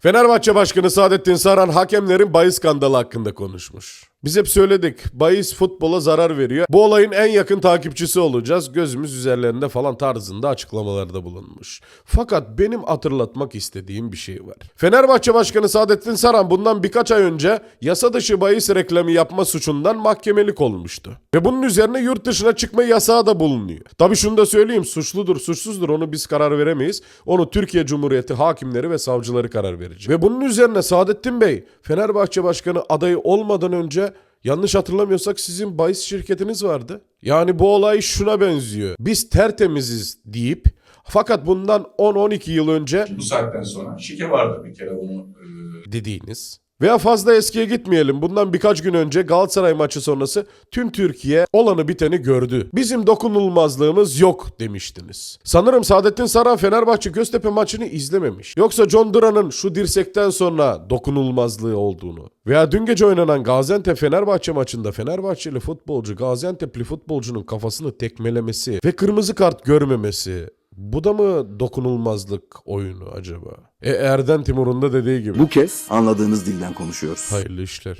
Fenerbahçe Başkanı Saadettin Saran hakemlerin bahis skandalı hakkında konuşmuş. Biz hep söyledik bahis futbola zarar veriyor. Bu olayın en yakın takipçisi olacağız. Gözümüz üzerlerinde falan tarzında açıklamalarda bulunmuş. Fakat benim hatırlatmak istediğim bir şey var. Fenerbahçe Başkanı Saadettin Saran bundan birkaç ay önce yasa dışı bahis reklamı yapma suçundan mahkemelik olmuştu. Ve bunun üzerine yurt dışına çıkma yasağı da bulunuyor. Tabi şunu da söyleyeyim suçludur suçsuzdur onu biz karar veremeyiz. Onu Türkiye Cumhuriyeti hakimleri ve savcıları karar verecek. Ve bunun üzerine Saadettin Bey Fenerbahçe Başkanı adayı olmadan önce yanlış hatırlamıyorsak sizin bahis şirketiniz vardı. Yani bu olay şuna benziyor. Biz tertemiziz deyip fakat bundan 10-12 yıl önce Bu saatten sonra şike vardı bir kere bunu e, dediğiniz. Veya fazla eskiye gitmeyelim. Bundan birkaç gün önce Galatasaray maçı sonrası tüm Türkiye olanı biteni gördü. Bizim dokunulmazlığımız yok demiştiniz. Sanırım Saadettin Saran Fenerbahçe Göztepe maçını izlememiş. Yoksa John Duran'ın şu dirsekten sonra dokunulmazlığı olduğunu veya dün gece oynanan Gaziantep Fenerbahçe maçında Fenerbahçeli futbolcu Gaziantep'li futbolcunun kafasını tekmelemesi ve kırmızı kart görmemesi bu da mı dokunulmazlık oyunu acaba? E Erden Timur'un da dediği gibi. Bu kez anladığınız dilden konuşuyoruz. Hayırlı işler.